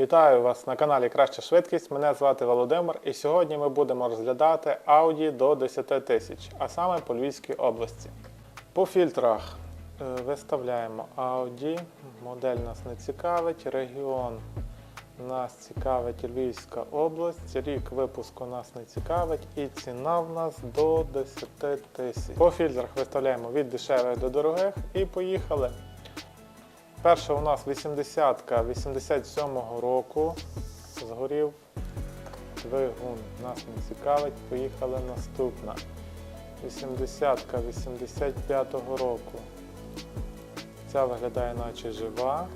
Вітаю вас на каналі Краща швидкість. Мене звати Володимир, і сьогодні ми будемо розглядати Audi до 10 тисяч, а саме по Львівській області. По фільтрах е, виставляємо Audi, модель нас не цікавить, регіон нас цікавить Львівська область, рік випуску нас не цікавить і ціна в нас до 10 тисяч. По фільтрах виставляємо від дешевих до дорогих і поїхали. Перша у нас 80-ка 87-го року. Згорів двигун. Нас не цікавить. Поїхали наступна. 80-ка 85-го року. Ця виглядає наче жива.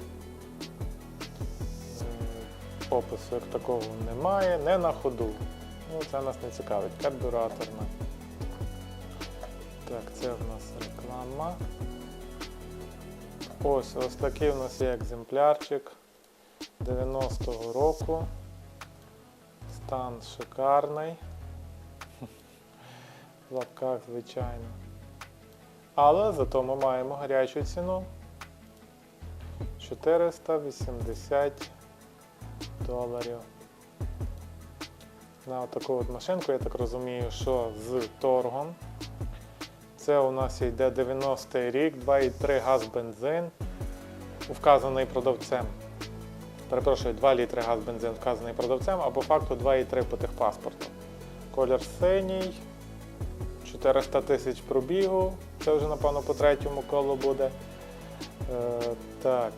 Опису як такого немає, не на ходу. Ну, це нас не цікавить. Карбюраторна. Так, це в нас реклама. Ось ось такий у нас є екземплярчик 90-го року. Стан шикарний. В лапках, звичайно. Але зато ми маємо гарячу ціну 480 доларів. На таку от машинку, я так розумію, що з торгом. Це у нас йде 90-й рік, 2,3 газ бензин, вказаний продавцем. Перепрошую, 2 літри газ бензин вказаний продавцем, а по факту 2,3 по техпаспорту. Колір синій, 400 тисяч пробігу, це вже напевно по третьому колу буде. Е, так,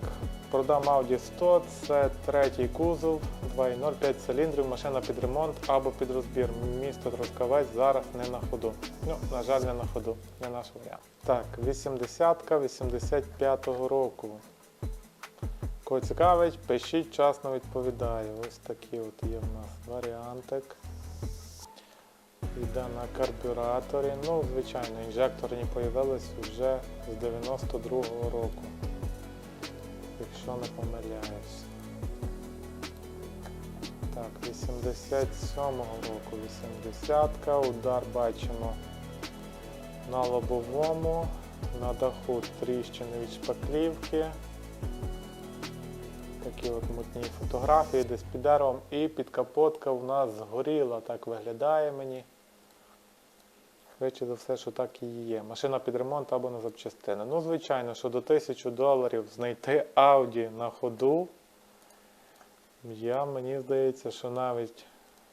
продам Audi 100, це третій кузов, 2,0, 5 циліндрів, машина під ремонт або під розбір. Місто Трускавець зараз не на ходу. Ну, на жаль, не на ходу, не наш варіант. Так, 80-ка 85-го року. Кого цікавить, пишіть, часно відповідаю. Ось такі от є в нас варіантик. Йде на карбюраторі. Ну, звичайно, інжекторні появились вже з 92-го року. Якщо не помиляюсь. Так, 87-го року 80-ка, удар бачимо на лобовому, на даху тріщини від шпаклівки. Такі от мутні фотографії, десь під деревом і підкапотка у нас згоріла, так виглядає мені. Швидше за все, що так і є. Машина під ремонт або на запчастини. Ну, звичайно, що до 1000 доларів знайти Audi на ходу. Я, мені здається, що навіть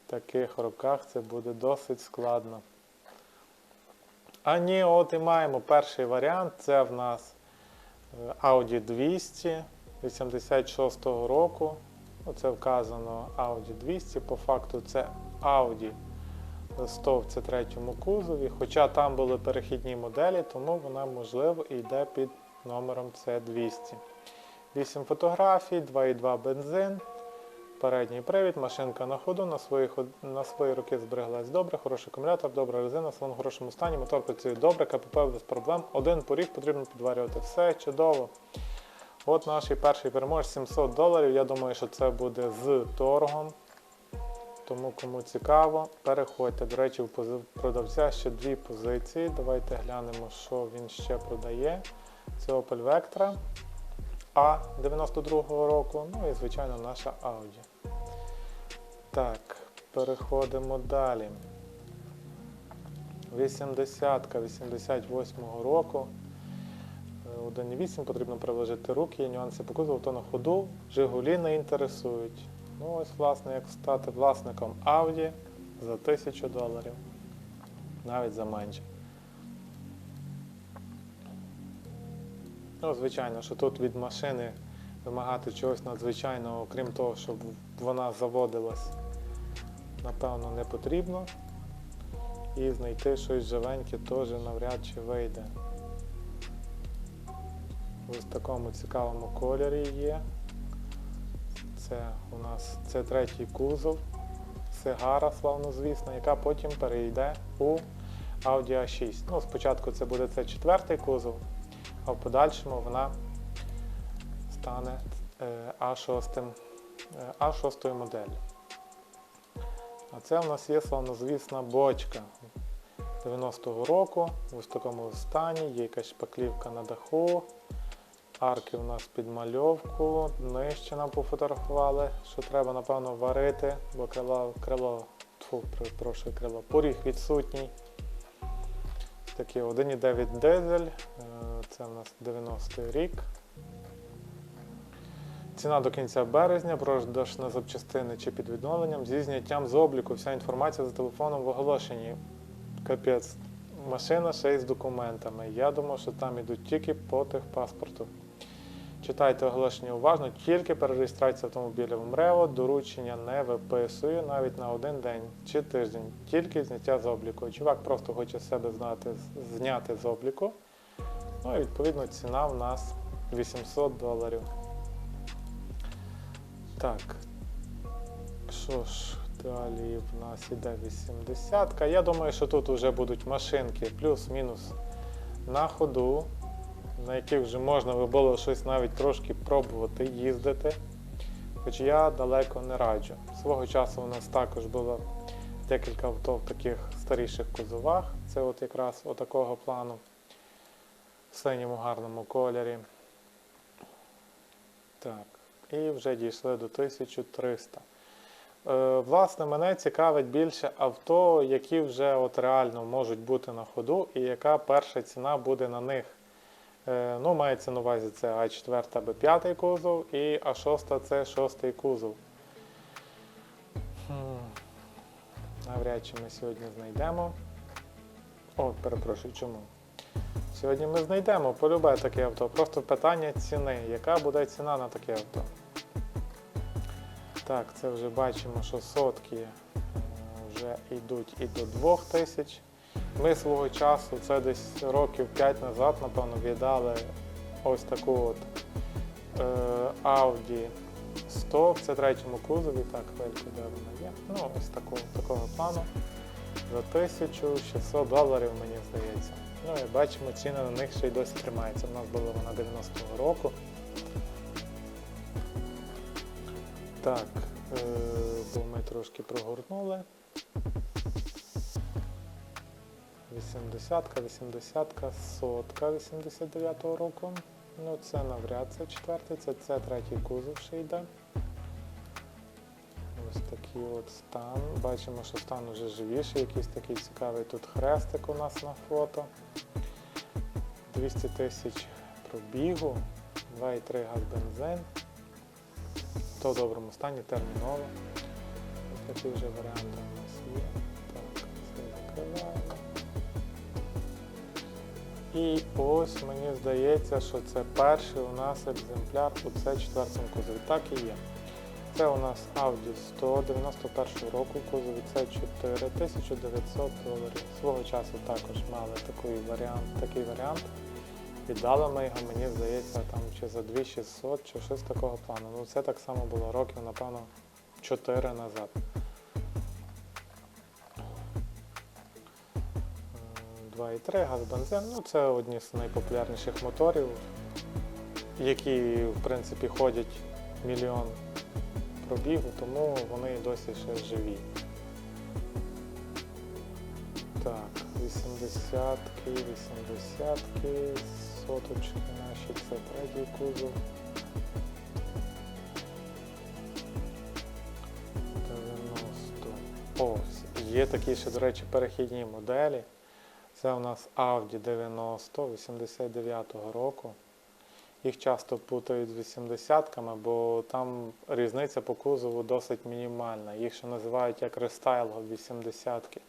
в таких роках це буде досить складно. А ні, от і маємо перший варіант. Це в нас е, Audi 200 86-го року. Оце вказано Audi 200. По факту це Audi 100 в це третьому кузові. Хоча там були перехідні моделі, тому вона, можливо, йде під номером C200. 8 фотографій, 2,2 бензин. Передній привід, машинка на ходу, на свої, на свої роки збереглась добре, хороший акумулятор, добра резина, салон в хорошому стані, мотор працює добре, КПП без проблем. Один поріг потрібно підварювати. Все чудово. От наш перший переможець 700 доларів. Я думаю, що це буде з торгом. Тому кому цікаво, переходьте. До речі, у продавця ще дві позиції. Давайте глянемо, що він ще продає. Це Opel Vectra А 92-го року. Ну і, звичайно, наша Audi. Так, переходимо далі. 80-ка 88-го року. Е, 1.8 потрібно приложити руки, є нюанси по кузову, то на ходу. Жигулі не інтересують. Ну ось, власне, як стати власником Audi за 1000 доларів. Навіть за менше. Ну, звичайно, що тут від машини вимагати чогось надзвичайного, окрім того, щоб вона заводилась, напевно, не потрібно. І знайти щось живеньке теж навряд чи вийде. Ось в такому цікавому кольорі є. Це у нас це третій кузов, сигара, славнозвісна, яка потім перейде у Audi A6. Ну, спочатку це буде це четвертий кузов, а в подальшому вона стане е, A6, е, A6 моделлю. А це у нас є славнозвісна бочка 90-го року, в такому стані, є якась шпаклівка на даху. Арки у нас під мальовку, нижче нам пофотографували, що треба, напевно, варити, бо крило, крило, тьфу, перепрошую, крило, поріг відсутній. Такий 1,9 дизель, е, це у нас 90-й рік. Ціна до кінця березня, продаж на запчастини чи під відновленням зі зняттям з обліку. Вся інформація за телефоном в оголошенні. Капець. Машина ще й з документами. Я думав, що там ідуть тільки по техпаспорту. Читайте оголошення уважно, тільки перереєстрація автомобіля в МРЕО, доручення не виписую навіть на один день чи тиждень, тільки зняття з обліку. Чувак просто хоче себе знати, зняти з обліку. Ну і відповідно ціна в нас 800 доларів. Так. Що ж, далі в нас іде 80-ка. Я думаю, що тут вже будуть машинки плюс-мінус на ходу, на яких вже можна би було щось навіть трошки пробувати їздити. Хоч я далеко не раджу. Свого часу у нас також було декілька авто в таких старіших кузовах. Це от якраз отакого плану в синьому гарному кольорі. Так, і вже дійшли до 1300. Е, Власне, мене цікавить більше авто, які вже от реально можуть бути на ходу, і яка перша ціна буде на них. Е, Ну, мається на увазі це А4 або 5 кузов і А6 це 6 кузов. Навряд чи ми сьогодні знайдемо. О, перепрошую, чому? Сьогодні ми знайдемо полюбе таке авто. Просто питання ціни. Яка буде ціна на таке авто? Так, це вже бачимо, що сотки е, вже йдуть і до 2000. Ми свого часу, це десь років 5 назад, напевно, віддали ось таку от е, Audi 100 в це третьому кузові, так, хвильку, де вона є. Ну, ось такого, такого плану. За 1600 доларів, мені здається. Ну і бачимо, ціни на них ще й досі тримаються. У нас була вона 90-го року. Так, е, бо ми трошки прогорнули. 80-ка, 80-ка, сотка 89-го року. Ну це навряд це четвертий, це, це третій кузов ще йде. Ось такий от стан. Бачимо, що стан уже живіший, якийсь такий цікавий тут хрестик у нас на фото. 200 тисяч пробігу, 2,3 газ бензин. То в доброму стані, терміново. Ось такі вже варіанти у нас є. І ось мені здається, що це перший у нас екземпляр у це четвертому кузові. Так і є. Це у нас Audi 100 91 року, кузові це 4900 доларів. Свого часу також мали такий варіант, такий варіант. Віддали ми його, мені здається, там чи за 2600, чи щось такого плану. Ну це так само було років, напевно, 4 назад. 2,3 газ бензин. Ну, це одні з найпопулярніших моторів, які в принципі ходять мільйон пробігу, тому вони досі ще живі. Так, 80-ки, 80-ки, соточки наші, це третій кузов. 90. Ось, є такі ще, до речі, перехідні моделі. Це у нас Audi 90 89-го року. Їх часто путають з 80-ками, бо там різниця по кузову досить мінімальна. Їх ще називають як рестайлго 80-ки.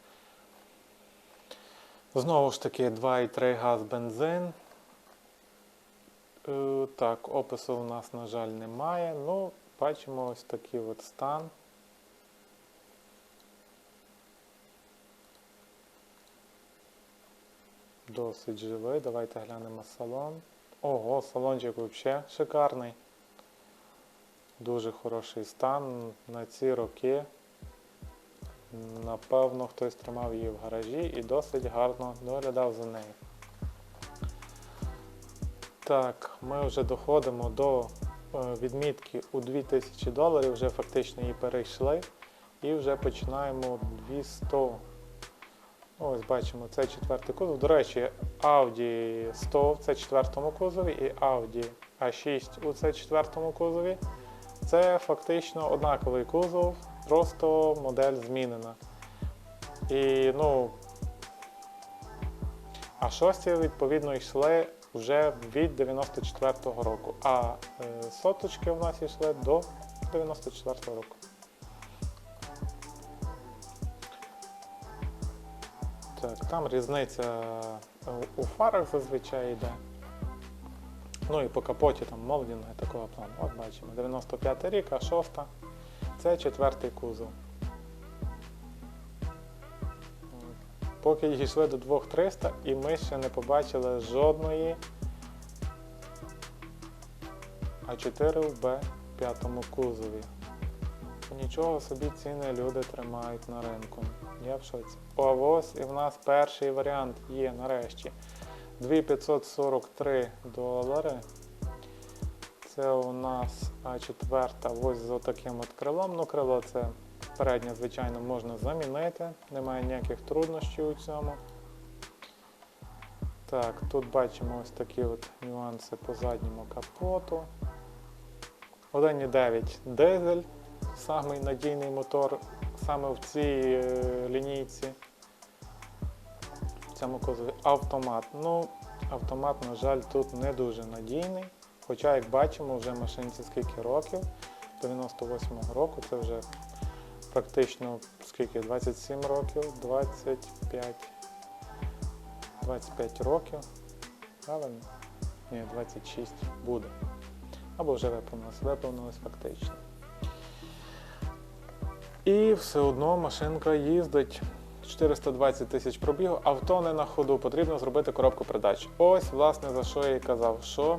Знову ж таки 2,3 газ бензин. Е, Так, опису у нас, на жаль, немає. Ну, бачимо ось такий от стан. Досить живий. Давайте глянемо салон. Ого, салончик взагалі шикарний. Дуже хороший стан на ці роки. Напевно, хтось тримав її в гаражі і досить гарно доглядав за нею. Так, ми вже доходимо до е, відмітки у 2000 доларів, вже фактично її перейшли. І вже починаємо 200. Ось бачимо, це четвертий кузов. До речі, Audi 100 в це четвертому кузові і Audi А6 у c 4 кузові. Це фактично однаковий кузов, просто модель змінена. І ну, а шості, відповідно, йшли вже від 94-го року, а е, соточки у нас йшли до 94-го року. Так, там різниця е, у фарах зазвичай йде. Ну і по капоті там молдінги такого плану. От бачимо, 95 й рік, а 6 це четвертий кузов. Поки дійшли до 2300 і ми ще не побачили жодної А4 в Б5 кузові. Нічого собі ціни люди тримають на ринку. Я в шоці. Ось і в нас перший варіант є нарешті. 2543 долари. Це у нас А4 ось з отаким от крилом. Ну, крило це переднє, звичайно, можна замінити, немає ніяких труднощів у цьому. Так, тут бачимо ось такі от нюанси по задньому капоту. 1,9 дизель, самий надійний мотор саме в цій е, лінійці. В цьому кузові автомат. Ну, автомат, на жаль, тут не дуже надійний. Хоча, як бачимо, вже машинці скільки років, 98-го року, це вже практично скільки, 27 років, 25, 25 років. Правильно? Ні, 26 буде. Або вже виповнилось, виповнилось фактично. І все одно машинка їздить 420 тисяч пробігу, авто не на ходу, потрібно зробити коробку передач. Ось, власне, за що я і казав, що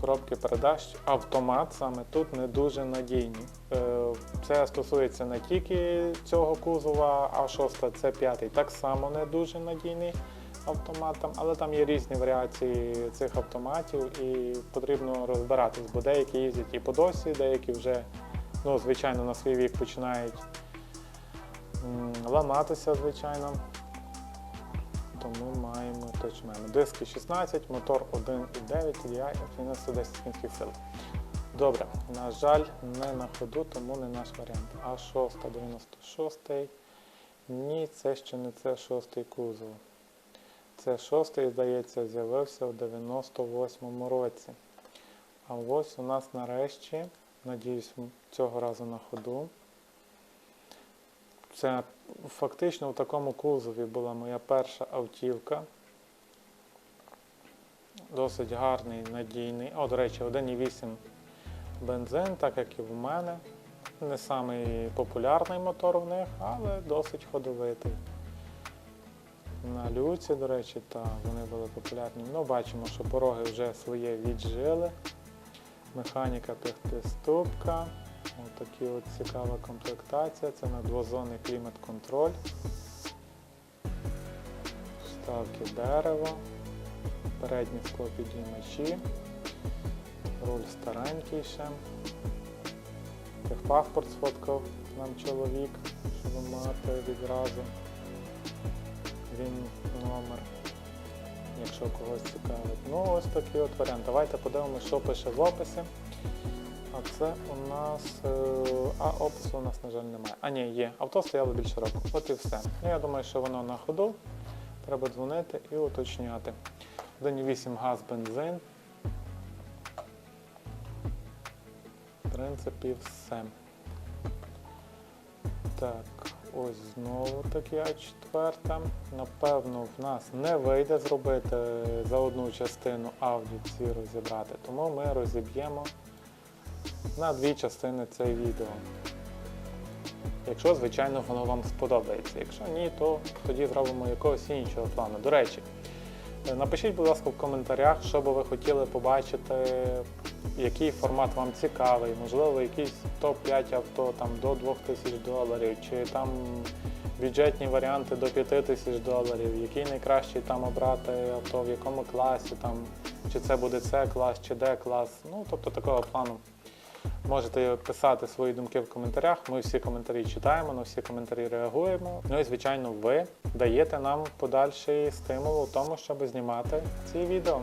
коробки передач, автомат саме тут не дуже надійні. Е, Це стосується не тільки цього кузова, а 6 це 5 так само не дуже надійний автомат, але там є різні варіації цих автоматів і потрібно розбиратись, бо деякі їздять і по досі, деякі вже, ну, звичайно, на свій вік починають ламатися, звичайно. Тому маємо те, маємо. Диски 16, мотор 1,9 TDI, 110 кінських сил. Добре, на жаль, не на ходу, тому не наш варіант. А 6, 96. Ні, це ще не це шостий кузов. Це шостий, здається, з'явився в 98-му році. А ось у нас нарешті, надіюсь, цього разу на ходу. Це фактично в такому кузові була моя перша автівка. Досить гарний, надійний. О, до речі, 1,8 бензин, так як і в мене. Не самий популярний мотор в них, але досить ходовитий. На люці, до речі, та вони були популярні. Ну, бачимо, що пороги вже своє віджили. Механіка п'ятиступка. Ось такі от цікава комплектація. Це на двозонний клімат-контроль. Вставки дерево, передні склопідіймачі, руль старенький ще. Техпаспорт сфоткав нам чоловік, щоб мати відразу він номер, якщо когось цікавить. Ну, ось такий от варіант. Давайте подивимося, що пише в описі. Це у нас. е, А опису у нас, на жаль, немає. А ні, є. Авто стояло більше року. От і все. Ну, я думаю, що воно на ходу. Треба дзвонити і уточняти. 1,8 газ бензин. В принципі, все. Так, ось знову таки А4. Напевно, в нас не вийде зробити за одну частину Audi ці розібрати, тому ми розіб'ємо на дві частини це відео. Якщо, звичайно, воно вам сподобається. Якщо ні, то тоді зробимо якогось іншого плану. До речі, напишіть, будь ласка, в коментарях, що би ви хотіли побачити, який формат вам цікавий, можливо, якийсь топ-5 авто там, до 2000 доларів, чи там бюджетні варіанти до 5000 доларів, який найкращий там обрати авто, в якому класі, там, чи це буде С клас, чи Д клас. Ну, тобто такого плану. Можете писати свої думки в коментарях. Ми всі коментарі читаємо, на всі коментарі реагуємо. Ну і звичайно, ви даєте нам подальший стимул у тому, щоб знімати ці відео.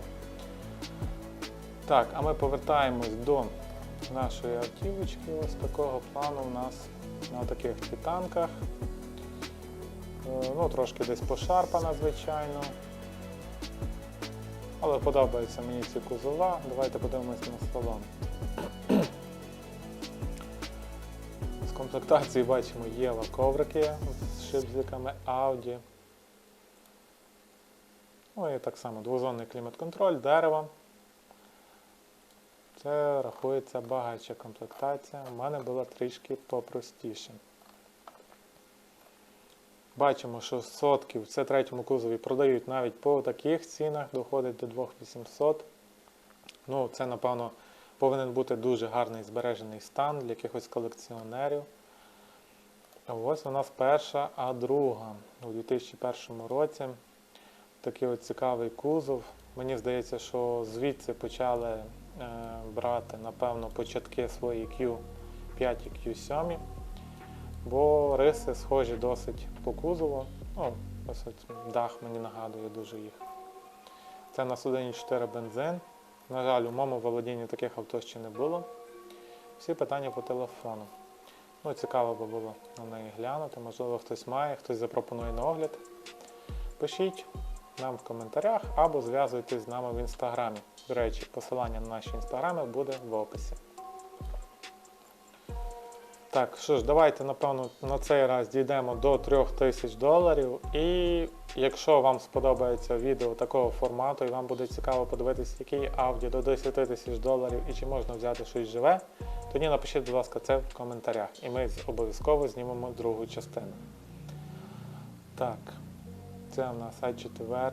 Так, а ми повертаємось до нашої автівочки. Ось такого плану у нас на таких титанках. Е, Ну, трошки десь пошарпана, звичайно. Але подобаються мені ці кузова. Давайте подивимось на салон. Комплектації бачимо Єва коврики з шипзиками Audi. Ну і так само двозонний клімат-контроль, дерево. Це рахується багатша комплектація. У мене була трішки попростіше. Бачимо, що сотки в це третьому кузові продають навіть по таких цінах, доходить до 2800. Ну, це, напевно, повинен бути дуже гарний збережений стан для якихось колекціонерів. Ось у нас перша, а друга у 2001 році. Такий от цікавий кузов. Мені здається, що звідси почали е, брати, напевно, початки свої Q5 і Q7, бо риси схожі досить по кузову. Ну, ось от дах мені нагадує дуже їх. Це у нас 1.4 бензин. На жаль, у моєму володінні таких авто ще не було. Всі питання по телефону. Ну, цікаво би було на неї глянути. Можливо, хтось має, хтось запропонує на огляд. Пишіть нам в коментарях або зв'язуйтесь з нами в інстаграмі. До речі, посилання на наші інстаграми буде в описі. Так, що ж, давайте, напевно, на цей раз дійдемо до 3000 доларів. І якщо вам сподобається відео такого формату і вам буде цікаво подивитися, який Audi до 10 тисяч доларів і чи можна взяти щось живе, тоді напишіть, будь ласка, це в коментарях. І ми обов'язково знімемо другу частину. Так, це у нас А4,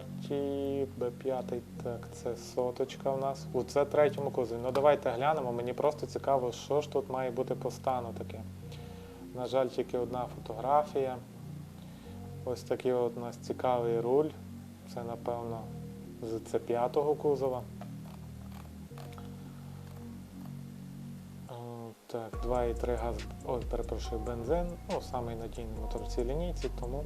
Б5, так, це соточка у нас. У це третьому кузові. Ну давайте глянемо. Мені просто цікаво, що ж тут має бути по стану таке. На жаль, тільки одна фотографія. Ось такий от у нас цікавий руль. Це, напевно, з це п'ятого кузова. Так, 2,3 газ, ой, перепрошую, бензин. Ну, самий надійний мотор в цій лінійці, тому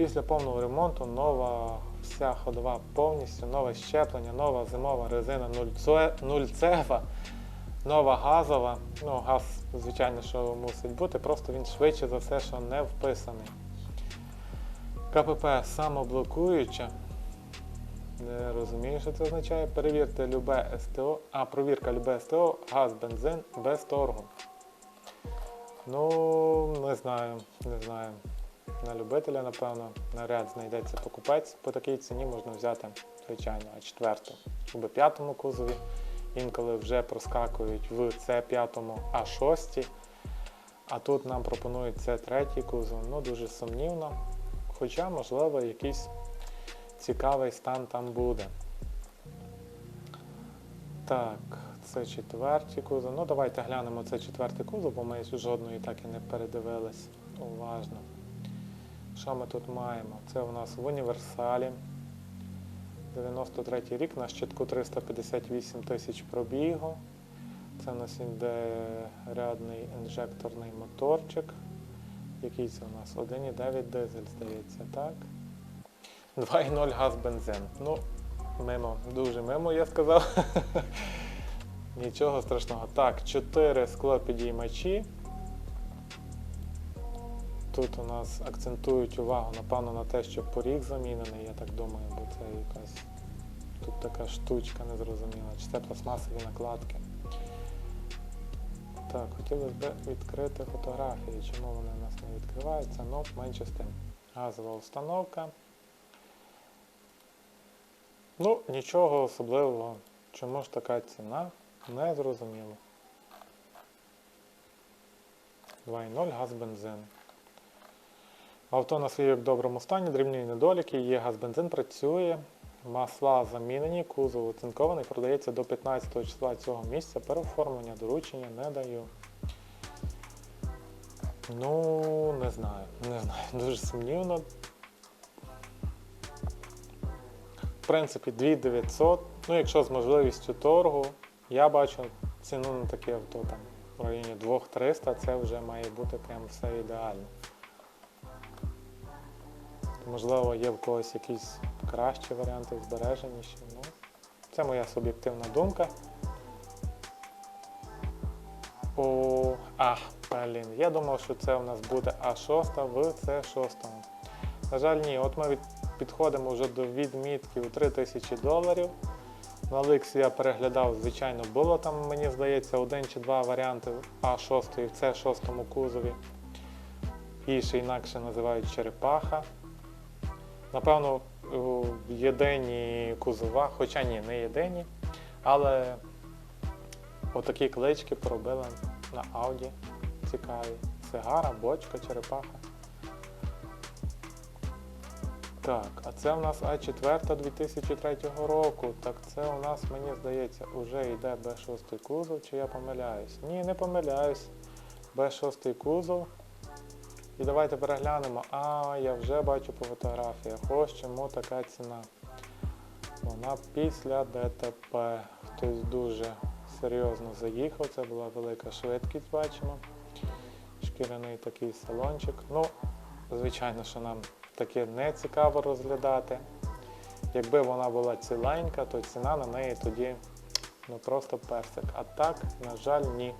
Після повного ремонту нова вся ходова повністю, нове щеплення, нова зимова резина 0 цева, нова газова. Ну, газ, звичайно, що мусить бути, просто він швидше за все, що не вписаний. КПП самоблокуюче. Не розумію, що це означає. Перевірте любе СТО. А, провірка любе СТО, газ, бензин без торгу. Ну, не знаю, не знаю на любителя, напевно, наряд знайдеться покупець. По такій ціні можна взяти, звичайно, А4 у Б5 кузові. Інколи вже проскакують в С5, А6. А тут нам пропонують С3 кузов. Ну, дуже сумнівно. Хоча, можливо, якийсь цікавий стан там буде. Так, це четвертий кузов. Ну, давайте глянемо це четвертий кузов, бо ми жодної так і не передивились уважно. Що ми тут маємо? Це у нас в універсалі. 93 рік, на щитку 358 тисяч пробігу. Це у нас іде рядний інжекторний моторчик. Який це у нас? 1,9 дизель, здається, так? 2,0 газ бензин. Ну, мимо, дуже мимо, я сказав. Нічого страшного. Так, 4 склопідіймачі. Тут у нас акцентують увагу, напевно, на те, що поріг замінений, я так думаю, бо це якась тут така штучка незрозуміла. Чи це пластмасові накладки. Так, хотілося б відкрити фотографії, чому вони у нас не відкриваються, ну менше з тим. Газова установка. Ну, нічого особливого. Чому ж така ціна? Не зрозуміло. 2.0 газ бензин. Авто на своїй доброму стані, дрібні недоліки, є газ бензин, працює, масла замінені, кузов оцинкований, продається до 15 числа цього місяця, переоформлення, доручення не даю. Ну, не знаю, не знаю, дуже сумнівно. В принципі, 2900, ну якщо з можливістю торгу, я бачу ціну на таке авто там в районі 2300, це вже має бути прям все ідеально. Можливо, є в когось якісь кращі варіанти, збереженіші. Ну, це моя суб'єктивна думка. О, а, блін, я думав, що це у нас буде А6 в С6. На жаль, ні. От ми від, підходимо вже до відмітки у 3000 доларів. На Олексі я переглядав, звичайно, було там, мені здається, один чи два варіанти А6 в С6 кузові. Її ще інакше називають черепаха. Напевно, єдині кузова, хоча ні, не єдині, але отакі клички поробили на Audi. Цікаві. Сигара, бочка, черепаха. Так, а це у нас А4 2003 року. Так це у нас, мені здається, вже йде Б6 кузов, чи я помиляюсь? Ні, не помиляюсь. Б6 кузов. І давайте переглянемо. А, я вже бачу по фотографіях. Ось чому така ціна. Вона після ДТП. Хтось дуже серйозно заїхав. Це була велика швидкість, бачимо. Шкіряний такий салончик. Ну, звичайно, що нам таке не цікаво розглядати. Якби вона була ціленька, то ціна на неї тоді ну просто персик. А так, на жаль, ні.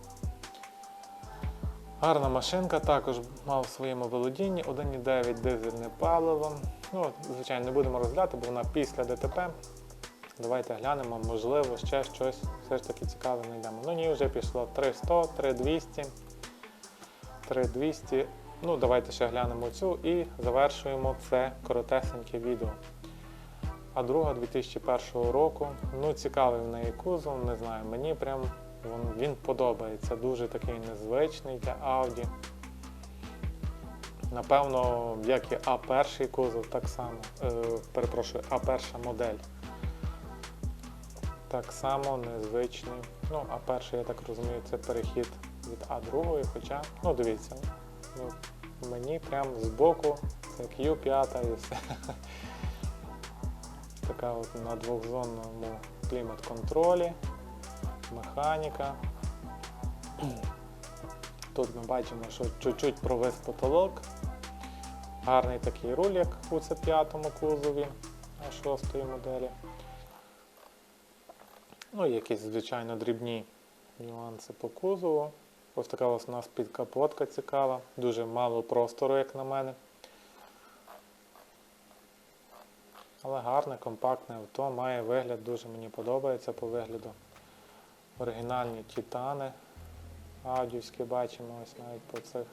Гарна машинка, також мав в своєму володінні 1,9 дизельне паливо. Ну, звичайно, не будемо розглядати, бо вона після ДТП. Давайте глянемо, можливо, ще щось все ж таки цікаве знайдемо. Ну ні, вже пішло 300, 3200, 3200. Ну, давайте ще глянемо цю і завершуємо це коротесеньке відео. А друга 2001 року. Ну, цікавий в неї кузов, не знаю, мені прям він, він подобається. Дуже такий незвичний для Audi. Напевно, як і А1 кузов, так само. Е, перепрошую, А1 модель. Так само незвичний. Ну, А1, я так розумію, це перехід від А2, хоча, ну дивіться, ну, мені прям збоку це Q5 і все. Така от на двохзонному клімат-контролі, механіка. Тут ми бачимо, що чуть-чуть провис потолок. Гарний такий руль, як у C5 кузові А6 моделі. Ну, і якісь, звичайно, дрібні нюанси по кузову. Ось така ось у нас підкапотка цікава, дуже мало простору, як на мене. Але гарне, компактне авто, має вигляд, дуже мені подобається по вигляду. Оригінальні титани аудівські бачимо ось навіть по цих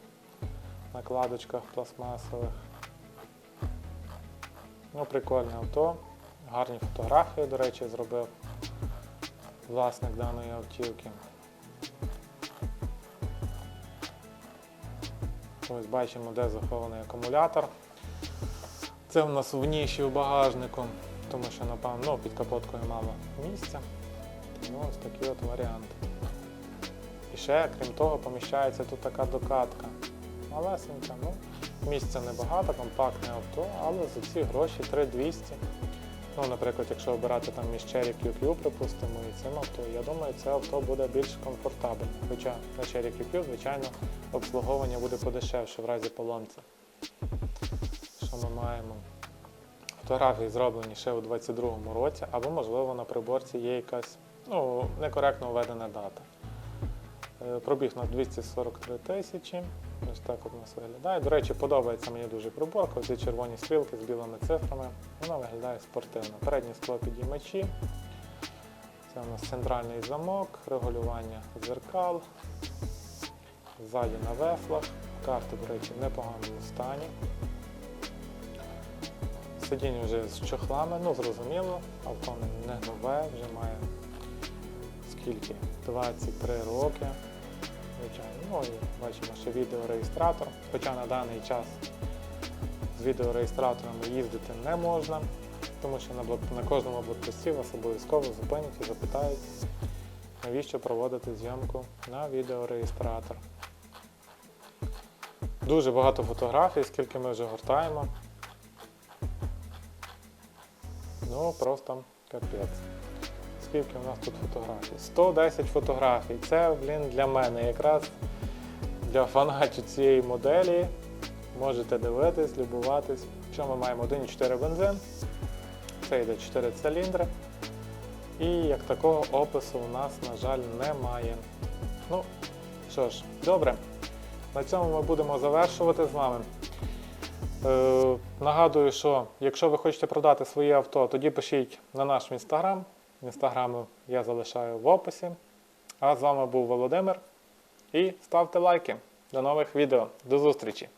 накладочках пластмасових. Ну, прикольне авто. Гарні фотографії, до речі, зробив власник даної автівки. Ось бачимо, де захований акумулятор. Це в нас в ніші у багажнику, тому що, напевно, ну, під капоткою мало місця. Тому ось такий от варіант. І ще, крім того, поміщається тут така докатка. Малесенька, ну, місця небагато, компактне авто, але за ці гроші 3200. Ну, наприклад, якщо обирати там Cherry QQ, припустимо, і цим авто, я думаю, це авто буде більш комфортабельне. Хоча на Cherry QQ, звичайно, обслуговування буде подешевше в разі поломці. Що ми маємо? Фотографії зроблені ще у 22-му році, або, можливо, на приборці є якась ну, некоректно введена дата. Е, Пробіг на 243 тисячі. Ось так от у нас виглядає. До речі, подобається мені дуже приборка. Ці червоні стрілки з білими цифрами. Вона виглядає спортивно. Передні скло підіймачі. Це у нас центральний замок, регулювання дзеркал. Ззаді на веслах. Карти, до речі, в непоганому стані. Сидіння вже з чохлами, ну зрозуміло, авто не нове, вже має скільки? 23 роки. Звичайно. Ну і бачимо ще відеореєстратор. Хоча на даний час з відеореєстраторами їздити не можна, тому що на, блок... на кожному блокпості вас обов'язково зупинять і запитають, навіщо проводити зйомку на відеореєстратор. Дуже багато фотографій, скільки ми вже гортаємо. Ну, просто капець. Скільки у нас тут фотографій? 110 фотографій. Це, блін, для мене якраз для фанатів цієї моделі. Можете дивитись, любуватись. Що ми маємо 1,4 бензин. Це йде 4 циліндри. І як такого опису у нас, на жаль, немає. Ну, що ж, добре. На цьому ми будемо завершувати з вами. Е, нагадую, що якщо ви хочете продати своє авто, тоді пишіть на наш інстаграм. Інстаграм я залишаю в описі. А з вами був Володимир. І ставте лайки. До нових відео. До зустрічі!